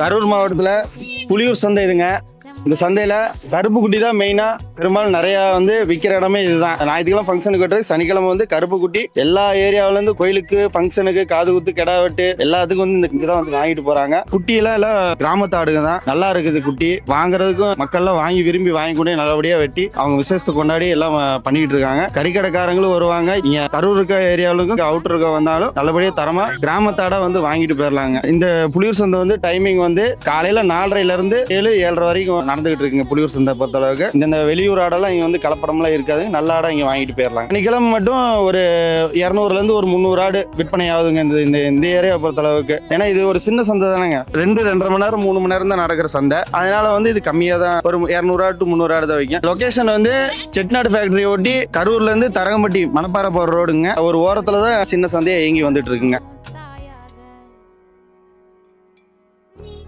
கரூர் மாவட்டத்தில் புலியூர் சந்தை இதுங்க. இந்த சந்தையில் கருப்பு குட்டி தான் மெயினாக பெரும்பாலும் நிறையா வந்து விற்கிற இடமே இதுதான். ஞாயிற்றுக்கிழமை ஃபங்க்ஷனுக்கு வெட்டுறது சனிக்கிழமை வந்து கருப்பு குட்டி எல்லா ஏரியாவிலேருந்து கோயிலுக்கு ஃபங்க்ஷனுக்கு காது குத்து கிடா வெட்டு எல்லாத்துக்கும் வந்து இந்த இங்கே தான் வந்து வாங்கிட்டு போகிறாங்க குட்டியெல்லாம் எல்லாம் கிராமத்து ஆடுங்க தான். நல்லா இருக்குது குட்டி. வாங்குறதுக்கும் மக்கள்லாம் வாங்கி விரும்பி வாங்கி கொண்டு நல்லபடியாக வெட்டி அவங்க விசேஷத்தை கொண்டாடி எல்லாம் பண்ணிக்கிட்டு இருக்காங்க. கறிக்கடைக்காரங்களும் வருவாங்க. இங்கே கரூர் இருக்க ஏரியாவுக்கும் அவுட்டர் இருக்க வந்தாலும் நல்லபடியாக தரமாக கிராமத்தாட வந்து வாங்கிட்டு போயிடலாங்க. இந்த புளியூர் சந்தை வந்து டைமிங் வந்து காலையில் நாலரைலேருந்து ஏழு ஏழரை வரைக்கும் நடந்துகிட்டு இருக்குங்க புலியூர் சந்தை பொறுத்த அளவுக்கு இந்த வெளியூர் ஆடெல்லாம் இங்கே வந்து கலப்படம்லாம் இருக்காது. நல்ல ஆடை இங்கே வாங்கிட்டு போயிடலாம் சனிக்கிழமை மட்டும் ஒரு இரநூறுலேருந்து ஒரு முந்நூறு ஆடு விற்பனை ஆகுதுங்க இந்த இந்த இந்த ஏரியா பொறுத்த அளவுக்கு ஏன்னா இது ஒரு சின்ன சந்தை தானேங்க. ரெண்டு ரெண்டரை மணி நேரம் மூணு மணி நேரம் தான் நடக்கிற சந்தை. அதனால வந்து இது கம்மியாக தான் ஒரு இரநூறு ஆடு டு முந்நூறு ஆடு தான் வைக்கும். லொக்கேஷன் வந்து செட்நாடு ஃபேக்டரி ஒட்டி கரூர்லேருந்து தரங்கம்பட்டி மணப்பாறை போகிற ரோடுங்க ஒரு ஓரத்தில் தான் சின்ன சந்தையை இயங்கி வந்துட்டு இருக்குங்க.